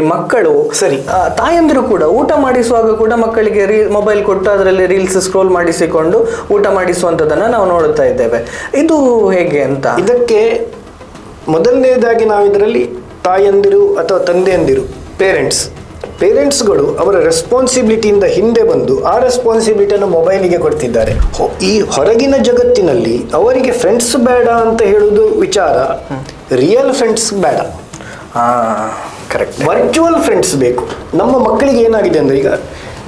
ಮಕ್ಕಳು ಸರಿ. ತಾಯಂದಿರು ಕೂಡ ಊಟ ಮಾಡಿಸುವಾಗ ಕೂಡ ಮಕ್ಕಳಿಗೆ ರೀ ಮೊಬೈಲ್ ಕೊಟ್ಟು ಅದರಲ್ಲಿ ರೀಲ್ಸ್ ಸ್ಕ್ರೋಲ್ ಮಾಡಿಸಿಕೊಂಡು ಊಟ ಮಾಡಿಸುವಂಥದ್ದನ್ನು ನಾವು ನೋಡುತ್ತಾ ಇದ್ದೇವೆ. ಇದು ಹೇಗೆ ಅಂತ? ಇದಕ್ಕೆ ಮೊದಲನೇದಾಗಿ ನಾವು ಇದರಲ್ಲಿ ತಾಯಂದಿರು ಅಥವಾ ತಂದೆಯಂದಿರು ಪೇರೆಂಟ್ಸ್ ಪೇರೆಂಟ್ಸ್ಗಳು ಅವರ ರೆಸ್ಪಾನ್ಸಿಬಿಲಿಟಿಯಿಂದ ಹಿಂದೆ ಬಂದು ಆ ರೆಸ್ಪಾನ್ಸಿಬಿಲಿಟಿಯನ್ನು ಮೊಬೈಲಿಗೆ ಕೊಡ್ತಿದ್ದಾರೆ. ಈ ಹೊರಗಿನ ಜಗತ್ತಿನಲ್ಲಿ ಅವರಿಗೆ ಫ್ರೆಂಡ್ಸ್ ಬೇಡ ಅಂತ ಹೇಳುವುದು ವಿಚಾರ ರಿಯಲ್ ಫ್ರೆಂಡ್ಸ್ ಬೇಡ. ಕರೆಕ್ಟ್ ವರ್ಚುವಲ್ ಫ್ರೆಂಡ್ಸ್ ಬೇಕು. ನಮ್ಮ ಮಕ್ಕಳಿಗೆ ಏನಾಗಿದೆ ಅಂದ್ರೆ ಈಗ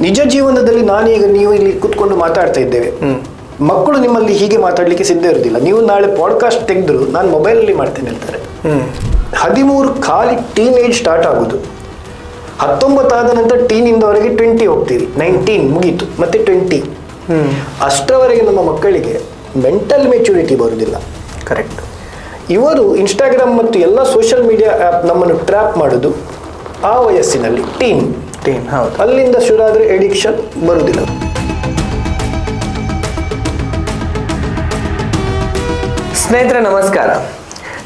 ನಿಜ ಜೀವನದಲ್ಲಿ ನಾನೀಗ ನೀವು ಇಲ್ಲಿ ಕೂತ್ಕೊಂಡು ಮಾತಾಡ್ತಾ ಇದ್ದೇವೆ. ಮಕ್ಕಳು ನಿಮ್ಮಲ್ಲಿ ಹೀಗೆ ಮಾತಾಡಲಿಕ್ಕೆ ಸಿದ್ಧ ಇರುವುದಿಲ್ಲ ನೀವು ನಾಳೆ ಪಾಡ್ಕಾಸ್ಟ್ ತೆಗೆದ್ರು ನಾನು ಮೊಬೈಲಲ್ಲಿ ಮಾಡ್ತೇನೆ ಹೇಳ್ತಾರೆ ಹದಿಮೂರು ಖಾಲಿ ಟೀನ್ ಏಜ್ ಸ್ಟಾರ್ಟ್ ಆಗುದು. ಹತ್ತೊಂಬತ್ತಾದ ನಂತರ ಟೀನಿಂದವರೆಗೆ ಟ್ವೆಂಟಿ ಹೋಗ್ತೀರಿ. ನೈನ್ಟೀನ್ ಮುಗೀತು. ಮತ್ತೆ ಟ್ವೆಂಟಿ ಅಷ್ಟರವರೆಗೆ ನಮ್ಮ ಮಕ್ಕಳಿಗೆ ಮೆಂಟಲ್ ಮೆಚುರಿಟಿ ಬರುವುದಿಲ್ಲ ಕರೆಕ್ಟ್ ಇವರು ಇನ್ಸ್ಟಾಗ್ರಾಮ್ ಮತ್ತು ಎಲ್ಲ ಸೋಷಿಯಲ್ ಮೀಡಿಯಾ ಆ್ಯಪ್ ನಮ್ಮನ್ನು ಟ್ರ್ಯಾಪ್ ಮಾಡೋದು ಆ ವಯಸ್ಸಿನಲ್ಲಿ ಟೀನ್ ಟೀನ್ ಹೌದು. ಅಲ್ಲಿಂದ ಶುರು ಆದರೆ ಎಡಿಕ್ಷನ್ ಬರುವುದಿಲ್ಲ ಸ್ನೇಹಿತರೆ ನಮಸ್ಕಾರ.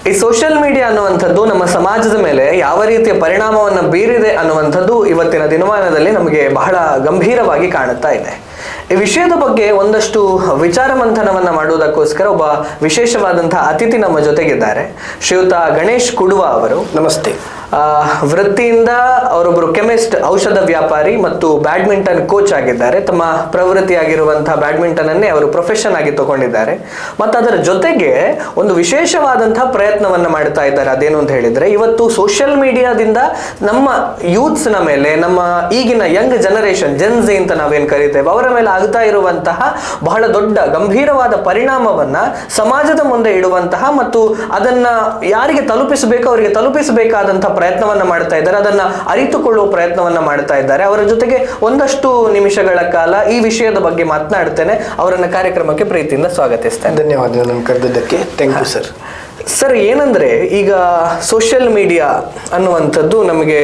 ಈ ಸೋಷಿಯಲ್ ಮೀಡಿಯಾ ಅನ್ನುವಂಥದ್ದು ನಮ್ಮ ಸಮಾಜದ ಮೇಲೆ ಯಾವ ರೀತಿಯ ಪರಿಣಾಮವನ್ನು ಬೀರಿದೆ ಅನ್ನುವಂಥದ್ದು ಇವತ್ತಿನ ದಿನಮಾನದಲ್ಲಿ ನಮಗೆ ಬಹಳ ಗಂಭೀರವಾಗಿ ಕಾಣುತ್ತಾ ಇದೆ. ಈ ವಿಷಯದ ಬಗ್ಗೆ ಒಂದಷ್ಟು ವಿಚಾರ ಮಂಥನವನ್ನ ಮಾಡುವುದಕ್ಕೋಸ್ಕರ ಒಬ್ಬ ವಿಶೇಷವಾದಂತಹ ಅತಿಥಿ ನಮ್ಮ ಜೊತೆಗಿದ್ದಾರೆ. ಶ್ರೀಯುತ ಗಣೇಶ್ ಕುಡುವ ಅವರು. ನಮಸ್ತೆ. ವೃತ್ತಿಯಿಂದ ಅವರೊಬ್ಬರು ಕೆಮಿಸ್ಟ್, ಔಷಧ ವ್ಯಾಪಾರಿ ಮತ್ತು ಬ್ಯಾಡ್ಮಿಂಟನ್ ಕೋಚ್ ಆಗಿದ್ದಾರೆ. ತಮ್ಮ ಪ್ರವೃತ್ತಿಯಾಗಿರುವಂತಹ ಬ್ಯಾಡ್ಮಿಂಟನ್ ಅನ್ನೇ ಅವರು ಪ್ರೊಫೆಷನ್ ಆಗಿ ತಗೊಂಡಿದ್ದಾರೆ. ಮತ್ತು ಅದರ ಜೊತೆಗೆ ಒಂದು ವಿಶೇಷವಾದಂತಹ ಪ್ರಯತ್ನವನ್ನ ಮಾಡ್ತಾ ಇದ್ದಾರೆ. ಅದೇನು ಅಂತ ಹೇಳಿದ್ರೆ, ಇವತ್ತು ಸೋಷಿಯಲ್ ಮೀಡಿಯಾದಿಂದ ನಮ್ಮ ಯೂತ್ಸ್ನ ಮೇಲೆ, ನಮ್ಮ ಈಗಿನ ಯಂಗ್ ಜನರೇಷನ್ ಜೆನ್ಸಿ ಅಂತ ನಾವೇನು ಕರಿತೇವೆ, ಅವರ ಮೇಲೆ ಆಗ್ತಾ ಇರುವಂತಹ ಬಹಳ ದೊಡ್ಡ ಗಂಭೀರವಾದ ಪರಿಣಾಮವನ್ನ ಸಮಾಜದ ಮುಂದೆ ಇಡುವಂತಹ ಮತ್ತು ಅದನ್ನ ಯಾರಿಗೆ ತಲುಪಿಸಬೇಕು, ಅವರಿಗೆ ತಲುಪಿಸಬೇಕಾದಂತಹ ಪ್ರಯತ್ನವನ್ನ ಮಾಡ್ತಾ ಇದ್ದಾರೆ ಅದನ್ನ ಅರಿತುಕೊಳ್ಳುವ ಪ್ರಯತ್ನವನ್ನ ಮಾಡ್ತಾ ಇದ್ದಾರೆ. ಅವರ ಜೊತೆಗೆ ಒಂದಷ್ಟು ನಿಮಿಷಗಳ ಕಾಲ ಈ ವಿಷಯದ ಬಗ್ಗೆ ಮಾತನಾಡ್ತೇನೆ. ಅವರನ್ನ ಕಾರ್ಯಕ್ರಮಕ್ಕೆ ಪ್ರೀತಿಯಿಂದ ಸ್ವಾಗತಿಸ್ತೇನೆ. ಧನ್ಯವಾದಗಳು ಕರೆದಿದ್ದಕ್ಕೆ. ಥ್ಯಾಂಕ್ ಯು ಸರ್ ಸರ್ ಏನಂದ್ರೆ ಈಗ ಸೋಷಿಯಲ್ ಮೀಡಿಯಾ ಅನ್ನುವಂಥದ್ದು ನಮಗೆ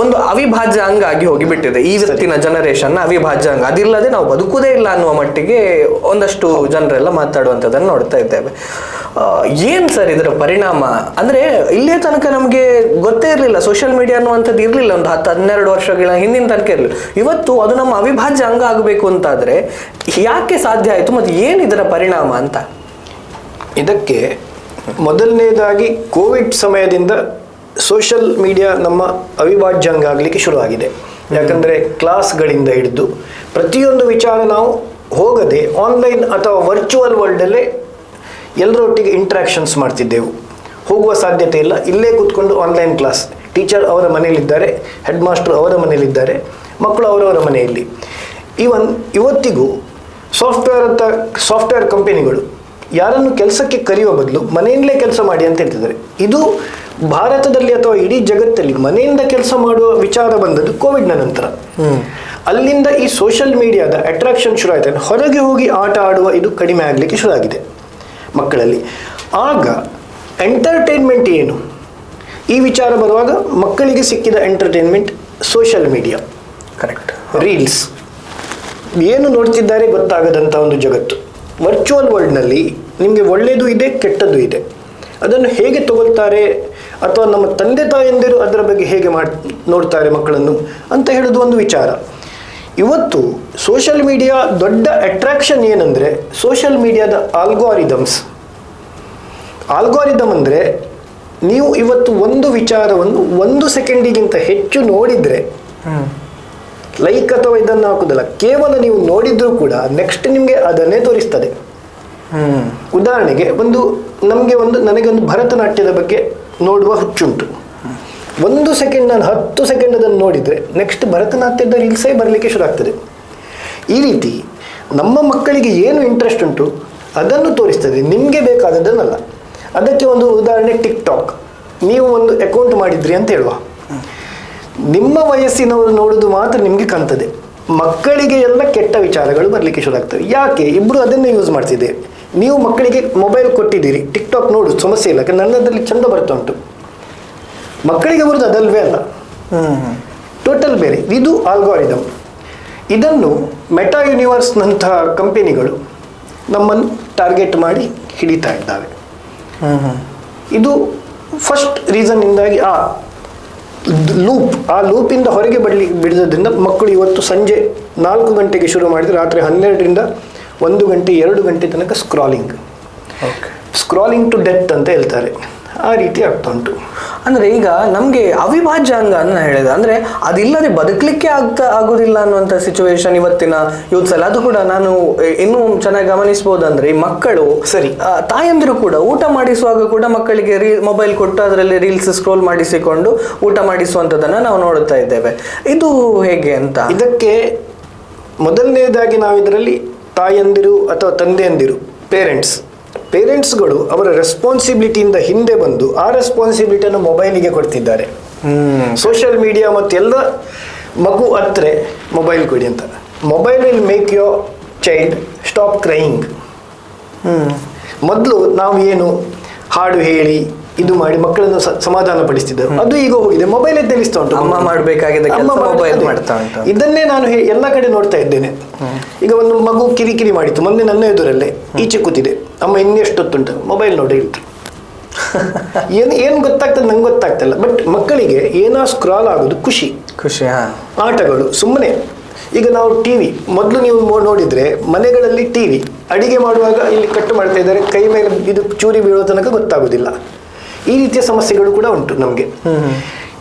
ಒಂದು ಅವಿಭಾಜ್ಯ ಅಂಗ ಆಗಿ ಹೋಗಿಬಿಟ್ಟಿದೆ ಇವತ್ತಿನ ಜನರೇಷನ್ ಅವಿಭಾಜ್ಯ ಅಂಗ. ಅದಿಲ್ಲದೆ ನಾವು ಬದುಕುದೇ ಇಲ್ಲ ಅನ್ನುವ ಮಟ್ಟಿಗೆ ಒಂದಷ್ಟು ಜನರೆಲ್ಲ ಮಾತಾಡುವಂಥದ್ದನ್ನು ನೋಡ್ತಾ ಇದ್ದೇವೆ. ಏನು ಏನ್ ಸರ್ ಇದರ ಪರಿಣಾಮ? ಅಂದ್ರೆ ಇಲ್ಲೇ ತನಕ ನಮಗೆ ಗೊತ್ತೇ ಇರಲಿಲ್ಲ ಸೋಷಿಯಲ್ ಮೀಡಿಯಾ ಅನ್ನುವಂಥದ್ದು ಇರಲಿಲ್ಲ ಒಂದು ಹತ್ತು ಹನ್ನೆರಡು ವರ್ಷಗಳ ಹಿಂದಿನ ತನಕ ಇರಲಿಲ್ಲ. ಇವತ್ತು ಅದು ನಮ್ಮ ಅವಿಭಾಜ್ಯ ಅಂಗ ಆಗಬೇಕು ಅಂತಾದರೆ ಯಾಕೆ ಸಾಧ್ಯ ಆಯಿತು ಮತ್ತು ಏನು ಇದರ ಪರಿಣಾಮ ಅಂತ? ಇದಕ್ಕೆ ಮೊದಲನೇದಾಗಿ ಕೋವಿಡ್ ಸಮಯದಿಂದ ಸೋಷಿಯಲ್ ಮೀಡಿಯಾ ನಮ್ಮ ಅವಿಭಾಜ್ಯಾಂಗ ಆಗಲಿಕ್ಕೆ ಶುರುವಾಗಿದೆ. ಯಾಕಂದರೆ ಕ್ಲಾಸ್ಗಳಿಂದ ಹಿಡಿದು ಪ್ರತಿಯೊಂದು ವಿಚಾರ ನಾವು ಹೋಗದೆ ಆನ್ಲೈನ್ ಅಥವಾ ವರ್ಚುವಲ್ ವರ್ಲ್ಡಲ್ಲೇ ಎಲ್ಲರೊಟ್ಟಿಗೆ ಇಂಟ್ರಾಕ್ಷನ್ಸ್ ಮಾಡ್ತಿದ್ದೆವು. ಹೋಗುವ ಸಾಧ್ಯತೆ ಇಲ್ಲ. ಇಲ್ಲೇ ಕೂತ್ಕೊಂಡು ಆನ್ಲೈನ್ ಕ್ಲಾಸ್ ಟೀಚರ್ ಅವರ ಮನೆಯಲ್ಲಿದ್ದಾರೆ ಹೆಡ್ ಮಾಸ್ಟರ್ ಅವರ ಮನೆಯಲ್ಲಿದ್ದಾರೆ, ಮಕ್ಕಳು ಅವರವರ ಮನೆಯಲ್ಲಿ. ಈವನ್ ಇವತ್ತಿಗೂ ಸಾಫ್ಟ್ವೇರ್ ಅಂತ ಸಾಫ್ಟ್ವೇರ್ ಕಂಪನಿಗಳು ಯಾರನ್ನು ಕೆಲಸಕ್ಕೆ ಕರೆಯುವ ಬದಲು ಮನೆಯಿಂದಲೇ ಕೆಲಸ ಮಾಡಿ ಅಂತ ಹೇಳ್ತಿದ್ದಾರೆ. ಇದು ಭಾರತದಲ್ಲಿ ಅಥವಾ ಇಡೀ ಜಗತ್ತಲ್ಲಿ ಮನೆಯಿಂದ ಕೆಲಸ ಮಾಡುವ ವಿಚಾರ ಬಂದದ್ದು ಕೋವಿಡ್ನ ನಂತರ. ಅಲ್ಲಿಂದ ಈ ಸೋಷಿಯಲ್ ಮೀಡಿಯಾದ ಅಟ್ರಾಕ್ಷನ್ ಶುರು ಆಯ್ತು. ಹೊರಗೆ ಹೋಗಿ ಆಟ ಆಡುವ ಇದು ಕಡಿಮೆ ಆಗಲಿಕ್ಕೆ ಶುರು ಆಗಿದೆ. ಮಕ್ಕಳಲ್ಲಿ. ಆಗ ಎಂಟರ್ಟೈನ್ಮೆಂಟ್ ಏನು? ಈ ವಿಚಾರ ಬರುವಾಗ ಮಕ್ಕಳಿಗೆ ಸಿಕ್ಕಿದ entertainment social media correct reels ಏನು ನೋಡ್ತಿದ್ದಾರೆ ಗೊತ್ತಾಗದಂಥ ಒಂದು ಜಗತ್ತು. ವರ್ಚುವಲ್ ವರ್ಲ್ಡ್ನಲ್ಲಿ ನಿಮಗೆ ಒಳ್ಳೆಯದು ಇದೆ ಕೆಟ್ಟದ್ದು ಇದೆ. ಅದನ್ನು ಹೇಗೆ ತಗೊಳ್ತಾರೆ ಅಥವಾ ನಮ್ಮ ತಂದೆ ತಾಯಂದಿರು ಅದರ ಬಗ್ಗೆ ಹೇಗೆ ಮಾಡ್ ನೋಡ್ತಾರೆ ಮಕ್ಕಳನ್ನು ಅಂತ ಹೇಳೋದು ಒಂದು ವಿಚಾರ. ಇವತ್ತು ಸೋಷಲ್ ಮೀಡಿಯಾ ದೊಡ್ಡ ಅಟ್ರಾಕ್ಷನ್ ಏನಂದರೆ ಸೋಷಲ್ ಮೀಡಿಯಾದ ಆಲ್ಗೋರಿದಮ್ಸ್ ಆಲ್ಗೋರಿದಮ್ ಅಂದರೆ ನೀವು ಇವತ್ತು ಒಂದು ವಿಚಾರವನ್ನು ಒಂದು ಸೆಕೆಂಡಿಗಿಂತ ಹೆಚ್ಚು ನೋಡಿದರೆ ಲೈಕ್ ಅಥವಾ ಇದನ್ನು ಹಾಕುದಲ್ಲ ಕೇವಲ ನೀವು ನೋಡಿದ್ರೂ ಕೂಡ ನೆಕ್ಸ್ಟ್ ನಿಮಗೆ ಅದನ್ನೇ ತೋರಿಸ್ತದೆ. ಉದಾಹರಣೆಗೆ ಒಂದು ನಮಗೆ ಒಂದು ನನಗೆ ಒಂದು ಭರತನಾಟ್ಯದ ಬಗ್ಗೆ ನೋಡುವ ಹುಚ್ಚುಂಟು. ಒಂದು ಸೆಕೆಂಡ್ ನಾನು ಹತ್ತು ಸೆಕೆಂಡ್ ಅದನ್ನು ನೋಡಿದರೆ ನೆಕ್ಸ್ಟ್ ಭರತನಾಟ್ಯದ ರೀಲ್ಸೇ ಬರಲಿಕ್ಕೆ ಶುರು ಆಗ್ತದೆ. ಈ ರೀತಿ ನಮ್ಮ ಮಕ್ಕಳಿಗೆ ಏನು ಇಂಟ್ರೆಸ್ಟ್ ಉಂಟು, ಅದನ್ನು ತೋರಿಸ್ತದೆ. ನಿಮಗೆ ಬೇಕಾದದ್ದನ್ನಲ್ಲ. ಅದಕ್ಕೆ ಒಂದು ಉದಾಹರಣೆ ಟಿಕ್ ಟಾಕ್ ನೀವು ಒಂದು ಅಕೌಂಟ್ ಮಾಡಿದ್ರಿ ಅಂತ ಹೇಳುವ. ನಿಮ್ಮ ವಯಸ್ಸಿನವರು ನೋಡೋದು ಮಾತ್ರ ನಿಮಗೆ ಕಾಣ್ತದೆ. ಮಕ್ಕಳಿಗೆ ಎಲ್ಲ ಕೆಟ್ಟ ವಿಚಾರಗಳು ಬರಲಿಕ್ಕೆ ಶುರು ಆಗ್ತವೆ. ಯಾಕೆ? ಇಬ್ಬರು ಅದನ್ನೇ ಯೂಸ್ ಮಾಡ್ತಿದೆ ನೀವು ಮಕ್ಕಳಿಗೆ ಮೊಬೈಲ್ ಕೊಟ್ಟಿದ್ದೀರಿ ಟಿಕ್ ಟಾಕ್ ನೋಡು, ಸಮಸ್ಯೆ ಇಲ್ಲ. ಯಾಕಂದ್ರೆ ನನ್ನದರಲ್ಲಿ ಚಂದ ಬರ್ತಾ ಉಂಟು. ಮಕ್ಕಳಿಗೆ ಬರೋದು ಅದಲ್ವೇ ಅಲ್ಲ. ಟೋಟಲ್ ಬೇರೆ. ಇದು ಆಲ್ಗಾರಿದಮ್ ಇದನ್ನು ಮೆಟಾ ಯೂನಿವರ್ಸ್ನಂತಹ ಕಂಪೆನಿಗಳು ನಮ್ಮನ್ನು ಟಾರ್ಗೆಟ್ ಮಾಡಿ ಹಿಡಿತಾ ಇದ್ದಾವೆ. ಇದು ಫಸ್ಟ್ ರೀಸನ್ನಿಂದಾಗಿ ಆ ಲೂಪ್ ಆ ಲೂಪಿಂದ ಹೊರಗೆ ಬಡ್ಲಿ ಬಿಡೋದ್ರಿಂದ ಮಕ್ಕಳು ಇವತ್ತು ಸಂಜೆ ನಾಲ್ಕು ಗಂಟೆಗೆ ಶುರು ಮಾಡಿದರೆ ರಾತ್ರಿ ಹನ್ನೆರಡರಿಂದ ಒಂದು ಗಂಟೆ ಎರಡು ಗಂಟೆ ತನಕ ಸ್ಕ್ರಾಲಿಂಗ್ ಸ್ಕ್ರಾಲಿಂಗ್ ಟು ಡೆತ್ ಅಂತ ಹೇಳ್ತಾರೆ. ಆ ರೀತಿ ಆಗ್ತಾ ಉಂಟು. ಅಂದರೆ ಈಗ ನಮಗೆ ಅವಿಭಾಜ್ಯ ಅಂಗ ಅಂತ ಹೇಳಿದೆ ಅಂದರೆ ಅದಿಲ್ಲದೆ ಬದುಕಲಿಕ್ಕೆ ಆಗ್ತಾ ಆಗೋದಿಲ್ಲ ಅನ್ನುವಂಥ ಸಿಚುವೇಶನ್ ಇವತ್ತಿನ ಯೂತ್ಸ್ ಅಲ್ಲಿ. ಅದು ಕೂಡ ನಾನು ಇನ್ನೂ ಚೆನ್ನಾಗಿ ಗಮನಿಸ್ಬೋದಂದ್ರೆ ಈ ಮಕ್ಕಳು ಸರಿ. ತಾಯಂದಿರು ಕೂಡ ಊಟ ಮಾಡಿಸುವಾಗ ಕೂಡ ಮಕ್ಕಳಿಗೆ ರೀ ಮೊಬೈಲ್ ಕೊಟ್ಟು ಅದರಲ್ಲಿ ರೀಲ್ಸ್ ಸ್ಕ್ರೋಲ್ ಮಾಡಿಸಿಕೊಂಡು ಊಟ ಮಾಡಿಸುವಂಥದ್ದನ್ನು ನಾವು ನೋಡುತ್ತಾ ಇದ್ದೇವೆ. ಇದು ಹೇಗೆ ಅಂತ? ಇದಕ್ಕೆ ಮೊದಲನೇದಾಗಿ ನಾವು ಇದರಲ್ಲಿ ತಾಯಂದಿರು ಅಥವಾ ತಂದೆಯಂದಿರು ಪೇರೆಂಟ್ಸ್ ಪೇರೆಂಟ್ಸ್ಗಳು ಅವರ ರೆಸ್ಪಾನ್ಸಿಬಿಲಿಟಿಯಿಂದ ಹಿಂದೆ ಬಂದು ಆ ರೆಸ್ಪಾನ್ಸಿಬಿಲಿಟಿಯನ್ನು ಮೊಬೈಲಿಗೆ ಕೊಡ್ತಿದ್ದಾರೆ. ಸೋಷಿಯಲ್ ಮೀಡಿಯಾ ಮತ್ತು ಮತ್ತೆಲ್ಲ ಮಗು ಹತ್ರ ಮೊಬೈಲ್ ಕೊಡಿ ಅಂತ. Mobile will make your child stop crying ಮೊದಲು ನಾವು ಏನು ಹಾಡು ಹೇಳಿ ಇದು ಮಾಡಿ ಮಕ್ಕಳನ್ನು ಸಮಾಧಾನ ಪಡಿಸ್ತಿದ್ದರು ಅದು ಈಗ ಹೋಗಿದೆ. ಮೊಬೈಲ್ ತಿಳಿಸ್ತಾ ಉಂಟು ಅಮ್ಮ ಮಾಡಬೇಕಾಗಿದ್ದ ಅಮ್ಮ ಕೆಲ್ಸ ಮಾಡ್ತಾ ಉಂಟು. ಇದನ್ನೇ ನಾನು ಎಲ್ಲ ಕಡೆ ನೋಡ್ತಾ ಇದ್ದೇನೆ. ಈಗ ಒಂದು ಮಗು ಕಿರಿಕಿರಿ ಮಾಡಿತ್ತು. ಮೊನ್ನೆ ನನ್ನ ಎದುರಲ್ಲೇ ಈಚೆ ಕೂತಿದೆ. ಅಮ್ಮ ಇನ್ನೆಷ್ಟೊತ್ತುಂಟು? ಮೊಬೈಲ್ ನೋಡಿ ಹೇಳ್ತು. ಏನು ಏನು ಗೊತ್ತಾಗ್ತದೆ? ನಂಗೆ ಗೊತ್ತಾಗ್ತಿಲ್ಲ. ಬಟ್ ಮಕ್ಕಳಿಗೆ ಏನೋ ಸ್ಕ್ರಾಲ್ ಆಗೋದು ಖುಷಿ. ಖುಷಿ ಆಟಗಳು ಸುಮ್ಮನೆ ಈಗ ನಾವು ಟಿ ವಿ ಮೊದಲು ನೀವು ನೋಡಿದರೆ ನೋಡಿದ್ರೆ ಮನೆಗಳಲ್ಲಿ ಟಿ ವಿ ಅಡಿಗೆ ಮಾಡುವಾಗ ಇಲ್ಲಿ ಕಟ್ ಮಾಡ್ತಾ ಇದ್ದಾರೆ. ಕೈ ಮೇಲೆ ಇದು ಚೂರಿ ಬೀಳೋ ತನಕ ಗೊತ್ತಾಗೋದಿಲ್ಲ. ಈ ರೀತಿಯ ಸಮಸ್ಯೆಗಳು ಕೂಡ ಉಂಟು ನಮಗೆ.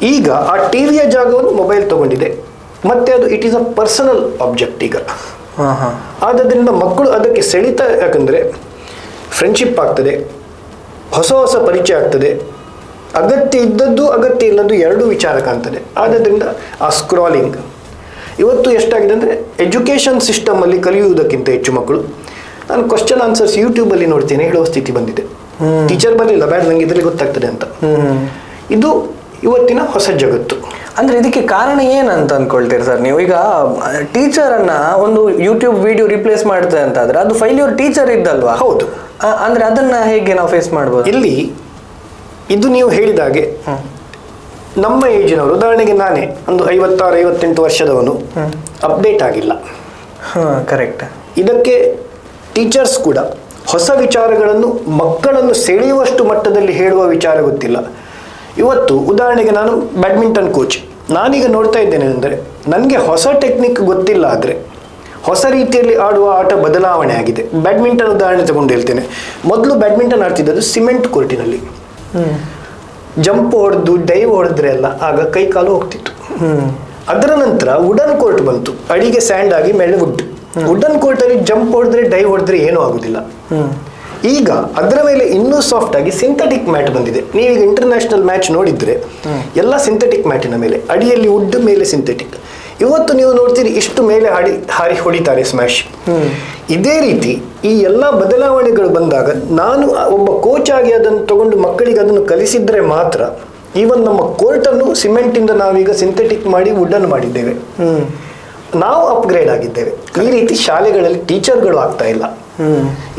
ಈಗ ಆ ಟಿವಿಯ ಜಾಗವನ್ನು ಮೊಬೈಲ್ ತಗೊಂಡಿದೆ. ಮತ್ತೆ ಅದು it is a personal object ಈಗ. ಹಾ ಹಾ. ಆದ್ದರಿಂದ ಮಕ್ಕಳು ಅದಕ್ಕೆ ಸೆಳಿತ ಯಾಕಂದರೆ ಫ್ರೆಂಡ್ಶಿಪ್ ಆಗ್ತದೆ ಹೊಸ ಹೊಸ ಪರಿಚಯ ಆಗ್ತದೆ ಅಗತ್ಯ ಇದ್ದದ್ದು ಅಗತ್ಯ ಇಲ್ಲದ್ದು ಎರಡೂ ವಿಚಾರ ಕಾಣ್ತದೆ. ಆದ್ದರಿಂದ ಆ ಸ್ಕ್ರಾಲಿಂಗ್ ಇವತ್ತು ಎಷ್ಟಾಗಿದೆ ಅಂದರೆ ಎಜುಕೇಷನ್ ಸಿಸ್ಟಮಲ್ಲಿ ಕಲಿಯುವುದಕ್ಕಿಂತ ಹೆಚ್ಚು ಮಕ್ಕಳು. ನಾನು ಕ್ವಶನ್ ಆನ್ಸರ್ಸ್ ಯೂಟ್ಯೂಬಲ್ಲಿ ನೋಡ್ತೇನೆ ಹೇಳುವ ಸ್ಥಿತಿ ಬಂದಿದೆ. ಟೀಚರ್ ಬರಲಿಲ್ಲ ಬೇಡ ನಂಗೆ ಇದರಲ್ಲಿ ಗೊತ್ತಾಗ್ತದೆ ಅಂತ. ಇದು ಇವತ್ತಿನ ಹೊಸ ಜಗತ್ತು. ಅಂದ್ರೆ ಇದಕ್ಕೆ ಕಾರಣ ಏನಂತ ಅನ್ಕೊಳ್ತೀರಿ ಸರ್ ನೀವು? ಈಗ ಟೀಚರ್ ಅನ್ನ ಒಂದು ಯೂಟ್ಯೂಬ್ ವಿಡಿಯೋ ರಿಪ್ಲೇಸ್ ಮಾಡ್ತದೆ ಅಂತ ಆದ್ರೆ ಅದು ಫೈಲ್ಯೂರ್ ಟೀಚರ್ ಇದ್ದಲ್ವಾ? ಹೌದು. ಅಂದ್ರೆ ಅದನ್ನ ಹೇಗೆ ನಾವು ಫೇಸ್ ಮಾಡ್ಬೋದು? ಇಲ್ಲಿ ಇದು ನೀವು ಹೇಳಿದಾಗೆ ನಮ್ಮ ಏಜಿನವರು ಉದಾಹರಣೆಗೆ ನಾನೇ ಒಂದು ಐವತ್ತಾರು ಐವತ್ತೆಂಟು ವರ್ಷದವನು ಅಪ್ಡೇಟ್ ಆಗಿಲ್ಲ. ಹಾ ಕರೆಕ್ಟ್ ಇದಕ್ಕೆ ಟೀಚರ್ಸ್ ಕೂಡ ಹೊಸ ವಿಚಾರಗಳನ್ನು ಮಕ್ಕಳನ್ನು ಸೆಳೆಯುವಷ್ಟು ಮಟ್ಟದಲ್ಲಿ ಹೇಳುವ ವಿಚಾರ ಗೊತ್ತಿಲ್ಲ. ಇವತ್ತು ಉದಾಹರಣೆಗೆ ನಾನು ಬ್ಯಾಡ್ಮಿಂಟನ್ ಕೋಚ್. ನಾನೀಗ ನೋಡ್ತಾ ಇದ್ದೇನೆ ಅಂದರೆ ನನಗೆ ಹೊಸ ಟೆಕ್ನಿಕ್ ಗೊತ್ತಿಲ್ಲ ಆದರೆ ಹೊಸ ರೀತಿಯಲ್ಲಿ ಆಡುವ ಆಟ ಬದಲಾವಣೆ ಆಗಿದೆ. ಬ್ಯಾಡ್ಮಿಂಟನ್ ಉದಾಹರಣೆ ತಗೊಂಡು ಹೇಳ್ತೇನೆ. ಮೊದಲು ಬ್ಯಾಡ್ಮಿಂಟನ್ ಆಡ್ತಿದ್ದದ್ದು ಸಿಮೆಂಟ್ ಕೋರ್ಟಿನಲ್ಲಿ. ಜಂಪ್ ಹೊಡೆದು ಡೈವ್ ಹೊಡೆದ್ರೆ ಎಲ್ಲ ಆಗ ಕೈ ಕಾಲು ಹೋಗ್ತಿತ್ತು. ಅದರ ನಂತರ ವುಡನ್ ಕೋರ್ಟ್ ಬಂತು. ಅಡಿಗೆ ಸ್ಯಾಂಡ್ ಆಗಿ ಮೇಲೆ ವುಡ್ ವುಡನ್ ಕೋರ್ಟ್ ಅಲ್ಲಿ ಜಂಪ್ ಹೊಡೆದ್ರೆ ಡೈ ಹೊಡೆದ್ರೆ ಏನೂ ಆಗುದಿಲ್ಲ. ಈಗ ಅದರ ಮೇಲೆ ಇನ್ನೂ ಸಾಫ್ಟ್ ಆಗಿ ಸಿಂಥೆಟಿಕ್ ಮ್ಯಾಟ್ ಬಂದಿದೆ. ನೀವೀಗ ಇಂಟರ್ನ್ಯಾಷನಲ್ ಮ್ಯಾಚ್ ನೋಡಿದ್ರೆ, ಎಲ್ಲ ಸಿಂಥೆಟಿಕ್ ಮ್ಯಾಟಿನ ಮೇಲೆ, ಅಡಿಯಲ್ಲಿ ವುಡ್ ಮೇಲೆ ಸಿಂಥೆಟಿಕ್ ಇವತ್ತು ನೀವು ನೋಡ್ತೀರಿ ಇಷ್ಟು ಮೇಲೆ ಹಾಡಿ, ಹಾರಿ ಹೊಡಿತಾರೆ ಸ್ಮ್ಯಾಶ್ ಇದೇ ರೀತಿ ಈ ಎಲ್ಲ ಬದಲಾವಣೆಗಳು ಬಂದಾಗ ನಾನು ಒಬ್ಬ ಕೋಚ್ ಆಗಿ ಅದನ್ನು ತಗೊಂಡು ಮಕ್ಕಳಿಗೆ ಅದನ್ನು ಕಲಿಸಿದ್ರೆ ಮಾತ್ರ ಈವನ್ ನಮ್ಮ ಕೋರ್ಟನ್ನು ಸಿಮೆಂಟಿಂದ ನಾವೀಗ ಸಿಂಥೆಟಿಕ್ ಮಾಡಿ ವುಡನ್ ಮಾಡಿದ್ದೇವೆ. ನಾವು ಅಪ್ಗ್ರೇಡ್ ಆಗಿದ್ದೇವೆ. ಈ ರೀತಿ ಶಾಲೆಗಳಲ್ಲಿ ಟೀಚರ್ಗಳು ಆಗ್ತಾ ಇಲ್ಲ.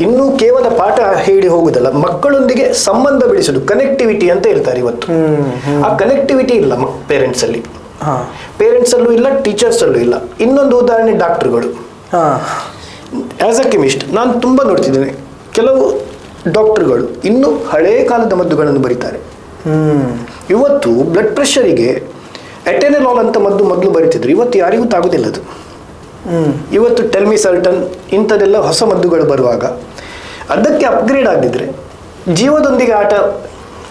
ಇನ್ನೂ ಕೇವಲ ಪಾಠ ಹೇಳಿ ಹೋಗುದಲ್ಲ ಮಕ್ಕಳೊಂದಿಗೆ ಸಂಬಂಧ ಬೆಳೆಸುದು ಕನೆಕ್ಟಿವಿಟಿ ಅಂತ ಹೇಳ್ತಾರೆ ಇವತ್ತು. ಆ ಕನೆಕ್ಟಿವಿಟಿ ಇಲ್ಲ ಪೇರೆಂಟ್ಸ್ ಅಲ್ಲಿ. ಪೇರೆಂಟ್ಸ್ ಅಲ್ಲೂ ಇಲ್ಲ ಟೀಚರ್ಸ್ ಅಲ್ಲೂ ಇಲ್ಲ. ಇನ್ನೊಂದು ಉದಾಹರಣೆ ಡಾಕ್ಟರ್ಗಳು ಆಸ್ ಅ ಕೆಮಿಸ್ಟ್ ನಾನು ತುಂಬ ನೋಡ್ತಿದ್ದೇನೆ. ಕೆಲವು ಡಾಕ್ಟರ್ಗಳು ಇನ್ನೂ ಹಳೇ ಕಾಲದ ಮದ್ದುಗಳನ್ನು ಬರೀತಾರೆ. ಇವತ್ತು ಬ್ಲಡ್ ಪ್ರೆಷರಿಗೆ ಎಟೆನಲಾಲ್ ಅಂತ ಮದ್ದು ಮೊದಲು ಬರೀತಿದ್ರು. ಇವತ್ತು ಯಾರಿಗೂ ತಾಗೋದಿಲ್ಲ ಅದು. ಹ್ಮ್ ಇವತ್ತು ಟೆಲ್ಮಿ ಸರ್ಟನ್ ಇಂಥದೆಲ್ಲ ಹೊಸ ಮದ್ದುಗಳು ಬರುವಾಗ ಅದಕ್ಕೆ ಅಪ್ಗ್ರೇಡ್ ಆಗಿದ್ರೆ ಜೀವದೊಂದಿಗೆ ಆಟ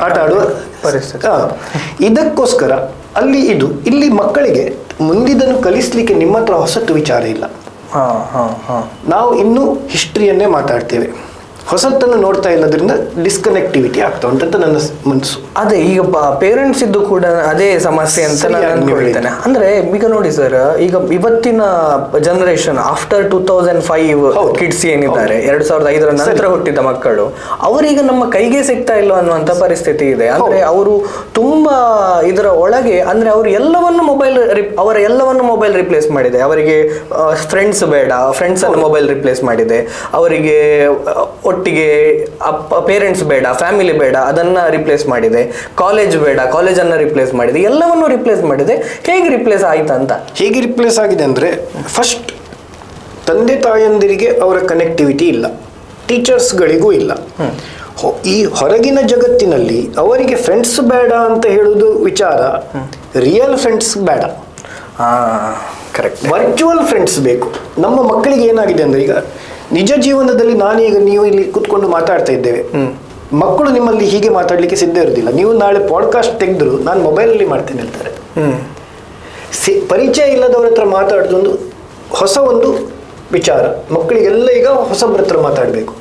ಆಟ ಆಡುವ ಪರಿಸ್ಥಿತಿ. ಇದಕ್ಕೋಸ್ಕರ ಅಲ್ಲಿ ಇದು ಇಲ್ಲಿ ಮಕ್ಕಳಿಗೆ ಮುಂದಿದನ್ನು ಕಲಿಸ್ಲಿಕ್ಕೆ ನಿಮ್ಮ ಹತ್ರ ಹೊಸತು ವಿಚಾರ ಇಲ್ಲ. ಹಾ ಹಾ ಹಾ. ನಾವು ಇನ್ನೂ ಹಿಸ್ಟ್ರಿಯನ್ನೇ ಮಾತಾಡ್ತೇವೆ. ಹೊಸತನ್ನು ನೋಡ್ತಾ ಇಲ್ಲದ್ರಿಂದ ಡಿಸ್ಕನೆಕ್ಟಿವಿಟಿ ಆಗ್ತಾ ಉಂಟಂತ ನನ್ನ ಮನಸ್ಸು. ಅದೇ ಈಗ ಪೇರೆಂಟ್ಸ್ ಇದ್ದು ಕೂಡ ಅದೇ ಸಮಸ್ಯೆ ಅಂತ ನಾನು ಅನ್ಕೊಳ್ತೇನೆ. ಅಂದ್ರೆ ಈಗ ನೋಡಿ ಸರ್ ಈಗ ಇವತ್ತಿನ generation after two thousand five. Kids ಏನಿದ್ದಾರೆ ಎರಡ್ ಸಾವಿರದ ಐದರ ನಂತರ. ಹುಟ್ಟಿದ ಮಕ್ಕಳು ಅವರೀಗ ನಮ್ಮ ಕೈಗೆ ಸಿಗ್ತಾ ಇಲ್ಲ ಅನ್ನುವಂತ ಪರಿಸ್ಥಿತಿ ಇದೆ. ಅಂದ್ರೆ ಅವರು ತುಂಬಾ ಇದರ ಒಳಗೆ ಅಂದ್ರೆ ಅವರು ಎಲ್ಲವನ್ನು ಮೊಬೈಲ್ ಅವರ ಎಲ್ಲವನ್ನು ಮೊಬೈಲ್ ರಿಪ್ಲೇಸ್ ಮಾಡಿದೆ. ಅವರಿಗೆ ಫ್ರೆಂಡ್ಸ್ ಬೇಡ ಫ್ರೆಂಡ್ಸ್ ಅನ್ನು ಮೊಬೈಲ್ ರಿಪ್ಲೇಸ್ ಮಾಡಿದೆ. ಅವರಿಗೆ ಒಟ್ಟಿಗೆ ಅಪ್ಪ ಪೇರೆಂಟ್ಸ್ ಬೇಡ ಫ್ಯಾಮಿಲಿ ಬೇಡ ಅದನ್ನ ರಿಪ್ಲೇಸ್ ಮಾಡಿದೆ. ಕಾಲೇಜ್ ಬೇಡ ಕಾಲೇಜ್ ಅನ್ನ ರಿಪ್ಲೇಸ್ ಮಾಡಿದೆ. ಎಲ್ಲವನ್ನು ರಿಪ್ಲೇಸ್ ಮಾಡಿದೆ. ಹೇಗೆ ರಿಪ್ಲೇಸ್ ಆಯ್ತಂತ ಹೇಗೆ ರಿಪ್ಲೇಸ್ ಆಗಿದೆ ಅಂದರೆ ಫಸ್ಟ್ ತಂದೆ ತಾಯಂದಿರಿಗೆ ಅವರ ಕನೆಕ್ಟಿವಿಟಿ ಇಲ್ಲ. ಟೀಚರ್ಸ್ಗಳಿಗೂ ಇಲ್ಲ. ಈ ಹೊರಗಿನ ಜಗತ್ತಿನಲ್ಲಿ ಅವರಿಗೆ ಫ್ರೆಂಡ್ಸ್ ಬೇಡ ಅಂತ ಹೇಳುವುದು ವಿಚಾರ ರಿಯಲ್ ಫ್ರೆಂಡ್ಸ್ ಬೇಡ. ಕರೆಕ್ಟ್ ವರ್ಚುವಲ್ ಫ್ರೆಂಡ್ಸ್ ಬೇಕು. ನಮ್ಮ ಮಕ್ಕಳಿಗೆ ಏನಾಗಿದೆ ಅಂದ್ರೆ ಈಗ ನಿಜ ಜೀವನದಲ್ಲಿ ನಾನೀಗ ನೀವು ಇಲ್ಲಿ ಕುತ್ಕೊಂಡು ಮಾತಾಡ್ತಾ ಇದ್ದೇವೆ. ಮಕ್ಕಳು ನಿಮ್ಮಲ್ಲಿ ಹೀಗೆ ಮಾತಾಡ್ಲಿಕ್ಕೆ ಸಿದ್ಧ ಇರೋದಿಲ್ಲ. ನೀವು ನಾಳೆ ಪಾಡ್ಕಾಸ್ಟ್ ತೆಗೆದ್ರು ನಾನು ಮೊಬೈಲಲ್ಲಿ ಮಾಡ್ತೇನೆ ಹೇಳ್ತಾರೆ ಪರಿಚಯ ಇಲ್ಲದವ್ರ ಹತ್ರ ಮಾತಾಡೋದೊಂದು ಹೊಸ ಒಂದು ವಿಚಾರ. ಮಕ್ಕಳಿಗೆಲ್ಲ ಈಗ ಹೊಸಬ್ರ ಹತ್ರ ಮಾತಾಡಬೇಕು.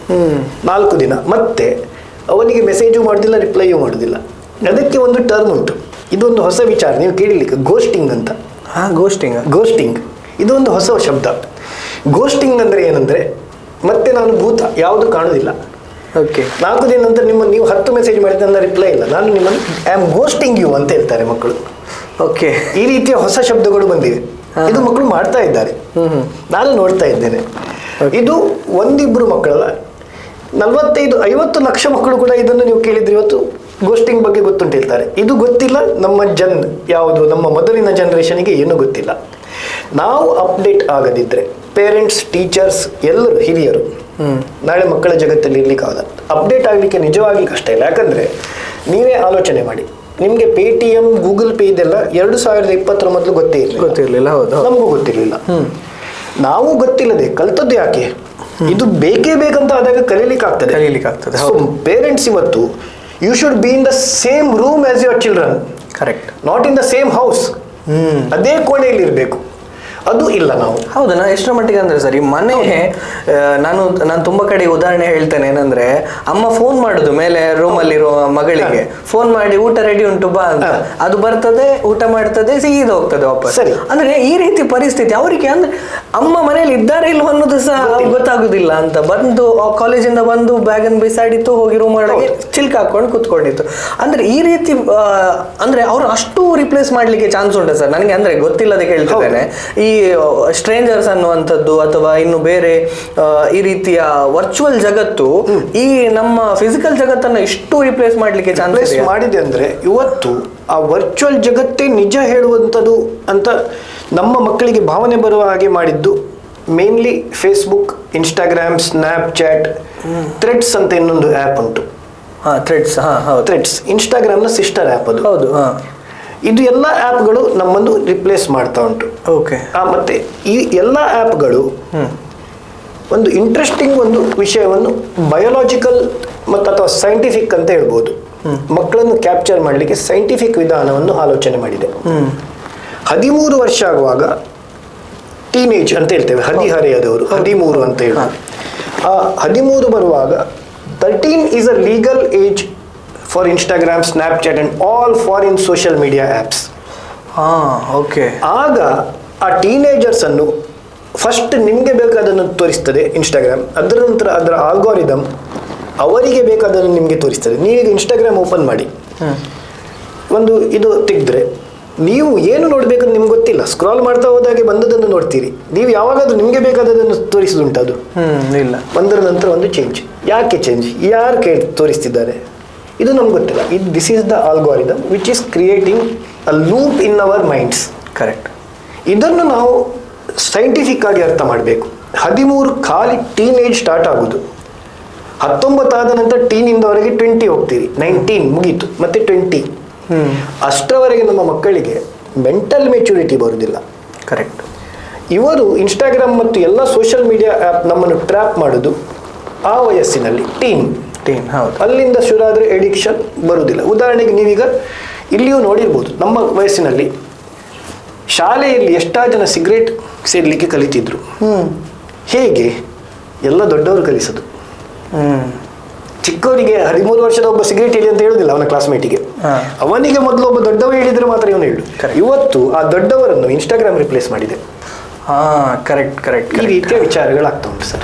ನಾಲ್ಕು ದಿನ. ಮತ್ತೆ ಅವನಿಗೆ ಮೆಸೇಜು ಮಾಡೋದಿಲ್ಲ ರಿಪ್ಲೈಯೂ ಮಾಡೋದಿಲ್ಲ. ಅದಕ್ಕೆ ಒಂದು ಟರ್ಮ್ ಉಂಟು. ಇದೊಂದು ಹೊಸ ವಿಚಾರ. ನೀವು ಕೇಳಲಿಕ್ಕೆ ಗೋಸ್ಟಿಂಗ್ ಅಂತ. ಹಾಂ ಗೋಸ್ಟಿಂಗ್ ಗೋಸ್ಟಿಂಗ್ ಇದೊಂದು ಹೊಸ ಶಬ್ದ. ಗೋಸ್ಟಿಂಗ್ ಅಂದರೆ ಏನಂದರೆ ಮತ್ತೆ ನಾನು ಭೂತ ಯಾವುದು ಕಾಣುವುದಿಲ್ಲ. ಓಕೆ ನಾಲ್ಕು ದಿನ ನಂತರ ನಿಮ್ಮ ನೀವು ಹತ್ತು ಮೆಸೇಜ್ ಮಾಡಿದ ನನ್ನ ರಿಪ್ಲೈ ಇಲ್ಲ. ನಾನು ನಿಮ್ಮನ್ನು ಐ ಆಮ್ ಗೋಸ್ಟಿಂಗ್ ಯು ಅಂತ ಹೇಳ್ತಾರೆ ಮಕ್ಕಳು. ಓಕೆ ಈ ರೀತಿಯ ಹೊಸ ಶಬ್ದಗಳು ಬಂದಿವೆ. ಇದು ಮಕ್ಕಳು ಮಾಡ್ತಾ ಇದ್ದಾರೆ. ನಾನು ನೋಡ್ತಾ ಇದ್ದೇನೆ. ಇದು ಒಂದಿಬ್ರು ಮಕ್ಕಳಲ್ಲ. ನಲವತ್ತೈದು ಐವತ್ತು ಲಕ್ಷ ಮಕ್ಕಳು ಕೂಡ ಇದನ್ನು ನೀವು ಕೇಳಿದ್ರೆ ಇವತ್ತು ಗೋಸ್ಟಿಂಗ್ ಬಗ್ಗೆ ಗೊತ್ತುಂಟು ಹೇಳ್ತಾರೆ. ಇದು ಗೊತ್ತಿಲ್ಲ ನಮ್ಮ ಜನ್ ಯಾವುದು ನಮ್ಮ ಮೊದಲಿನ ಜನರೇಷನ್ಗೆ ಏನೂ ಗೊತ್ತಿಲ್ಲ. ನಾವು ಅಪ್ಡೇಟ್ ಆಗದಿದ್ದರೆ ಪೇರೆಂಟ್ಸ್ ಟೀಚರ್ಸ್ ಎಲ್ಲರೂ ಹಿರಿಯರು ನಾಳೆ ಮಕ್ಕಳ ಜಗತ್ತಲ್ಲಿ ಇರ್ಲಿಕ್ಕೆ ಆಗಲ್ಲ. ಅಪ್ಡೇಟ್ ಆಗಲಿಕ್ಕೆ ನಿಜವಾಗಿ ಕಷ್ಟ ಇಲ್ಲ. ಯಾಕಂದರೆ ನೀವೇ ಆಲೋಚನೆ ಮಾಡಿ. ನಿಮಗೆ Paytm Google Pay ಇದೆಲ್ಲ ಎರಡು ಸಾವಿರದ ಇಪ್ಪತ್ತರ ಮೊದಲು ಗೊತ್ತೇ ಇರಲಿಲ್ಲ. ಗೊತ್ತಿರಲಿಲ್ಲ ಹೌದು. ನಮಗೂ ಗೊತ್ತಿರಲಿಲ್ಲ. ನಾವು ಗೊತ್ತಿಲ್ಲದೆ ಕಲ್ತದ್ದು ಯಾಕೆ? ಇದು ಬೇಕೇ ಬೇಕಂತ ಆದಾಗ ಕಲೀಲಿಕ್ಕೆ ಆಗ್ತದೆ. ಕಲೀಲಿಕ್ಕೆ ಆಗ್ತದೆ. ಪೇರೆಂಟ್ಸ್ ಇವತ್ತು you should be in the same room as your children correct not in the same house ಅದೇ ಕೋಣೆಯಲ್ಲಿ ಇರಬೇಕು ಅದು ಇಲ್ಲ ನಾವು. ಹೌದು ನಾ ಎಷ್ಟರ ಮಟ್ಟಿಗೆ ಅಂದ್ರೆ ಸರ್ ಈ ಮನೆ ನಾನು ನಾನು ತುಂಬಾ ಕಡೆ ಉದಾಹರಣೆ ಹೇಳ್ತೇನೆ ಏನಂದ್ರೆ ಅಮ್ಮ ಫೋನ್ ಮಾಡುದು ಮೇಲೆ ರೂಮ್ ಅಲ್ಲಿರುವ ಮಗಳಿಗೆ. ಫೋನ್ ಮಾಡಿ ಊಟ ರೆಡಿ ಉಂಟು ಬಾ ಅಂತ. ಅದು ಬರ್ತದೆ ಊಟ ಮಾಡ್ತದೆ ಸೀದಾ ಹೋಗ್ತದೆ ವಾಪಸ್. ಸರಿ. ಅಂದ್ರೆ ಈ ರೀತಿ ಪರಿಸ್ಥಿತಿ ಅವರಿಗೆ ಅಂದ್ರೆ ಅಮ್ಮ ಮನೇಲಿ ಇದ್ದಾರೆ ಇಲ್ಲ ಅನ್ನೋದು ಸಹ ಗೊತ್ತಾಗುದಿಲ್ಲ ಅಂತ. ಬಂದು ಕಾಲೇಜಿಂದ ಬಂದು ಬ್ಯಾಗ್ ಅನ್ನು ಬಿಸಾಡಿತ್ತು ಹೋಗಿ ರೂಮ್ ಒಳಗೆ ಚಿಲ್ಕ ಹಾಕೊಂಡು ಕುತ್ಕೊಂಡಿತ್ತು. ಅಂದ್ರೆ ಈ ರೀತಿ ಅಂದ್ರೆ ಅವ್ರು ಅಷ್ಟು ರಿಪ್ಲೇಸ್ ಮಾಡ್ಲಿಕ್ಕೆ ಚಾನ್ಸ್ ಉಂಟು ಸರ್? ನನಗೆ ಅಂದ್ರೆ ಗೊತ್ತಿಲ್ಲದೆ ಕೇಳ್ತಿದ್ದೇನೆ. ಈ ಸ್ಟ್ರೇಂಜರ್ಸ್ ಅನ್ನುವಂಥದ್ದು ಅಥವಾ ಇನ್ನು ಬೇರೆ ಈ ರೀತಿಯ ವರ್ಚುವಲ್ ಜಗತ್ತು ಈ ನಮ್ಮ ಫಿಸಿಕಲ್ ಜಗತ್ತನ್ನು ಇಷ್ಟು ರಿಪ್ಲೇಸ್ ಮಾಡ್ಲಿಕ್ಕೆ ಚಾನ್ಸಸ್ ಮಾಡಿದೆ ಅಂದರೆ ಇವತ್ತು ಆ ವರ್ಚುವಲ್ ಜಗತ್ತೇ ನಿಜ ಹೇಳುವಂಥದ್ದು ಅಂತ ನಮ್ಮ ಮಕ್ಕಳಿಗೆ ಭಾವನೆ ಬರುವ ಹಾಗೆ ಮಾಡಿದ್ದು mainly Facebook Instagram Snapchat Threads ಅಂತ ಇನ್ನೊಂದು ಆ್ಯಪ್ ಉಂಟು. ಹಾ ಥ್ರೆಡ್ಸ್ ಥ್ರೆಡ್ಸ್ ಇನ್ಸ್ಟಾಗ್ರಾಮ್ನ ಸಿಸ್ಟರ್ ಆ್ಯಪ್ ಅದು. ಹೌದು ಹಾ. ಇದು ಎಲ್ಲ ಆ್ಯಪ್ಗಳು ನಮ್ಮನ್ನು ರಿಪ್ಲೇಸ್ ಮಾಡ್ತಾ ಉಂಟು. ಓಕೆ ಮತ್ತೆ ಈ ಎಲ್ಲ ಆ್ಯಪ್ಗಳು ಒಂದು ಇಂಟ್ರೆಸ್ಟಿಂಗ್ ಒಂದು ವಿಷಯವನ್ನು ಬಯೋಲಾಜಿಕಲ್ ಮತ್ತು ಅಥವಾ ಸೈಂಟಿಫಿಕ್ ಅಂತ ಹೇಳ್ಬೋದು. ಮಕ್ಕಳನ್ನು ಕ್ಯಾಪ್ಚರ್ ಮಾಡಲಿಕ್ಕೆ ಸೈಂಟಿಫಿಕ್ ವಿಧಾನವನ್ನು ಆಲೋಚನೆ ಮಾಡಿದೆ. ಹದಿಮೂರು ವರ್ಷ ಆಗುವಾಗ ಟೀನೇಜ್ ಅಂತ ಹೇಳ್ತೇವೆ ಹದಿಹರೆಯದವರು ಹದಿಮೂರು ಅಂತ ಹೇಳಿ. ಆ ಹದಿಮೂರು ಬರುವಾಗ thirteen is a legal age for Instagram Snapchat and all foreign social media apps ಹಾಂ ಓಕೆ. ಆಗ ಆ ಟೀನೇಜರ್ಸ್ ಅನ್ನು ಫಸ್ಟ್ ನಿಮಗೆ ಬೇಕಾದನ್ನು ತೋರಿಸ್ತದೆ ಇನ್ಸ್ಟಾಗ್ರಾಮ್ ಅದರ ನಂತರ ಅದರ ಆಲ್ಗೋರಿದಮ್ ಅವರಿಗೆ ಬೇಕಾದನ್ನು ನಿಮಗೆ ತೋರಿಸ್ತದೆ. ನೀವೀಗ ಇನ್ಸ್ಟಾಗ್ರಾಮ್ ಓಪನ್ ಮಾಡಿ. ಒಂದು ಇದು ತೆಗೆದ್ರೆ ನೀವು ಏನು ನೋಡಬೇಕಂತ ನಿಮ್ಗೆ ಗೊತ್ತಿಲ್ಲ. ಸ್ಕ್ರಾಲ್ ಮಾಡ್ತಾ ಹೋದಾಗೆ ಬಂದದನ್ನು ನೋಡ್ತೀರಿ. ನೀವು ಯಾವಾಗಾದ್ರೂ ನಿಮಗೆ ಬೇಕಾದದನ್ನು ತೋರಿಸುದುಂಟು ಅದು? ಇಲ್ಲ. ಒಂದರ ನಂತರ ಒಂದು ಚೇಂಜ್ ಯಾಕೆ ಚೇಂಜ್ ಯಾರು ಕೇಳಿ ತೋರಿಸ್ತಿದ್ದಾರೆ? ಇದು ನಮ್ಗೆ ಗೊತ್ತಿಲ್ಲ. ಇದು this is the algorithm which is creating a loop in our minds correct ಇದನ್ನು ನಾವು ಸೈಂಟಿಫಿಕ್ ಆಗಿ ಅರ್ಥ ಮಾಡಬೇಕು. ಹದಿಮೂರು ಖಾಲಿ ಟೀನ್ ಏಜ್ ಸ್ಟಾರ್ಟ್ ಆಗೋದು. ಹತ್ತೊಂಬತ್ತಾದ ನಂತರ ಟೀನಿಂದವರೆಗೆ ಟ್ವೆಂಟಿ ಹೋಗ್ತೀರಿ. ನೈನ್ಟೀನ್ ಮುಗೀತು ಮತ್ತೆ ಟ್ವೆಂಟಿ ಅಷ್ಟರವರೆಗೆ ನಮ್ಮ ಮಕ್ಕಳಿಗೆ ಮೆಂಟಲ್ ಮೆಚುರಿಟಿ ಬರುವುದಿಲ್ಲ ಕರೆಕ್ಟ್ ಇವರು ಇನ್ಸ್ಟಾಗ್ರಾಮ್ ಮತ್ತು ಎಲ್ಲ ಸೋಷಿಯಲ್ ಮೀಡಿಯಾ ಆ್ಯಪ್ ನಮ್ಮನ್ನು ಟ್ರ್ಯಾಪ್ ಮಾಡೋದು ಆ ವಯಸ್ಸಿನಲ್ಲಿ ಟೀನ್ ಟೀನ್ ಹೌದು. ಅಲ್ಲಿಂದ ಶುರು ಆದರೆ ಎಡಿಕ್ಷನ್ ಬರುವುದಿಲ್ಲ. ಉದಾಹರಣೆಗೆ ನೀವೀಗ ಇಲ್ಲಿಯೂ ನೋಡಿರ್ಬೋದು ನಮ್ಮ ವಯಸ್ಸಿನಲ್ಲಿ ಶಾಲೆಯಲ್ಲಿ ಎಷ್ಟಾ ಜನ ಸಿಗರೇಟ್ ಸೇರ್ಲಿಕ್ಕೆ ಕಲಿತಿದ್ರು? ಹೇಗೆ? ಎಲ್ಲ ದೊಡ್ಡವರು ಕಲಿಸೋದು. ಹ್ಮ್. ಚಿಕ್ಕವರಿಗೆ ಹದಿಮೂರು ವರ್ಷದ ಒಬ್ಬ ಸಿಗರೇಟ್ ಹೇಳಿ ಅಂತ ಹೇಳುದಿಲ್ಲ ಅವನ ಕ್ಲಾಸ್ಮೇಟಿಗೆ ಅವನಿಗೆ ಮೊದಲು ಒಬ್ಬ ದೊಡ್ಡವ ಹೇಳಿದ್ರೆ ಮಾತ್ರ ಇವನು ಹೇಳು. ಇವತ್ತು ಆ ದೊಡ್ಡವರನ್ನು ಇನ್ಸ್ಟಾಗ್ರಾಮ್ ರಿಪ್ಲೇಸ್ ಮಾಡಿದೆ. ಹಾ ಕರೆಕ್ಟ್ ಕರೆಕ್ಟ್ ಈ ರೀತಿಯ ವಿಚಾರಗಳಾಗ್ತಾ ಉಂಟು ಸರ್.